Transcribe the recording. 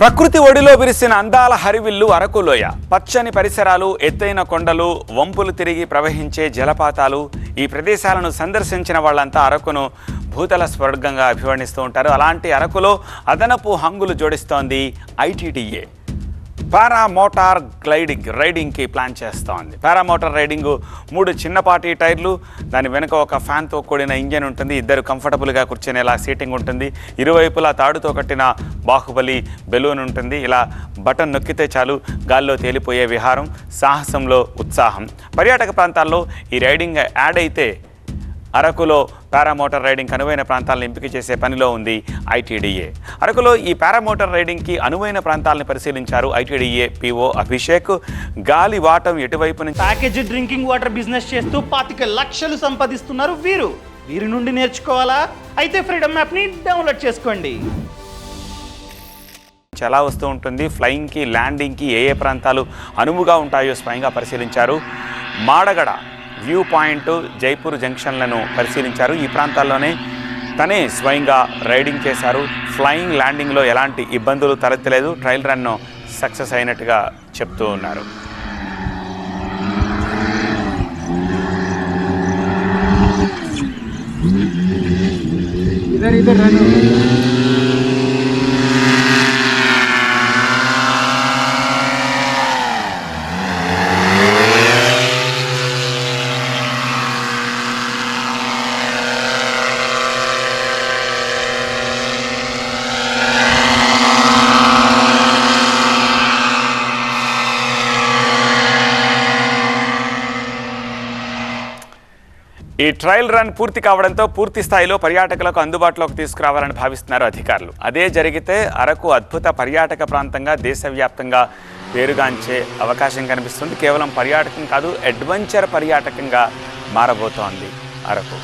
ప్రకృతి ఒడిలో విరిసిన అందాల హరివిల్లు అరకులోయ. పచ్చని పరిసరాలు ఎత్తైన కొండలు వంపులు తిరిగి ప్రవహించే జలపాతాలు ఈ ప్రదేశాలను సందర్శించిన వాళ్ళంతా అరకును భూతల స్వర్గంగా అభివర్ణిస్తూ ఉంటారు. అలాంటి అరకులో అదనపు హంగులు జోడిస్తోంది ఐటీడీఏ. పారామోటార్ గ్లైడింగ్ రైడింగ్కి ప్లాన్ చేస్తోంది. ఉంది పారామోటార్ రైడింగ్ మూడు చిన్నపాటి టైర్లు దాని వెనుక ఒక ఫ్యాన్తో కూడిన ఇంజన్ ఉంటుంది. ఇద్దరు కంఫర్టబుల్గా కూర్చునేలా సీటింగ్ ఉంటుంది. ఇరువైపులా తాడుతో కట్టిన బాహుబలి బెలూన్ ఉంటుంది. ఇలా బటన్ నొక్కితే చాలు గాల్లో తేలిపోయే విహారం సాహసంలో ఉత్సాహం. పర్యాటక ప్రాంతాల్లో ఈ రైడింగ్ యాడ్ అయితే అరకులో పారామోటార్ రైడింగ్ అనువైన ప్రాంతాలను ఎంపిక చేసే పనిలో ఉంది ఐటీడీఏ. అరకులో ఈ పారామోటార్ రైడింగ్కి అనువైన ప్రాంతాలను పరిశీలించారు ఐటీడీఏ పిఓ అభిషేక్. గాలి వాటం ఎటువైపు నుంచి ప్యాకేజీ డ్రింకింగ్ వాటర్ బిజినెస్ చేస్తూ పాతిక లక్షలు సంపాదిస్తున్నారు వీరు. వీరి నుండి నేర్చుకోవాలా? అయితే ఫ్రీడమ్ యాప్ని డౌన్లోడ్ చేసుకోండి. ఎలా వస్తూ ఉంటుంది. ఫ్లయింగ్కి ల్యాండింగ్కి ఏ ఏ ప్రాంతాలు అనువుగా ఉంటాయో స్వయంగా పరిశీలించారు. మాడగడ వ్యూ పాయింట్ జైపూర్ జంక్షన్లను పరిశీలించారు. ఈ ప్రాంతాల్లోనే తనే స్వయంగా రైడింగ్ చేశారు. ఫ్లయింగ్ ల్యాండింగ్లో ఎలాంటి ఇబ్బందులు తలెత్తలేదు. ట్రయల్ రన్ను సక్సెస్ అయినట్టుగా చెప్తూ ఉన్నారు. ఈ ట్రయల్ రన్ పూర్తి కావడంతో పూర్తి స్థాయిలో పర్యాటకులకు అందుబాటులోకి తీసుకురావాలని భావిస్తున్నారు అధికారులు. అదే జరిగితే అరకు అద్భుత పర్యాటక ప్రాంతంగా దేశవ్యాప్తంగా పేరుగాంచే అవకాశం కనిపిస్తుంది. కేవలం పర్యాటకం కాదు అడ్వెంచర్ పర్యాటకంగా మారబోతోంది అరకు.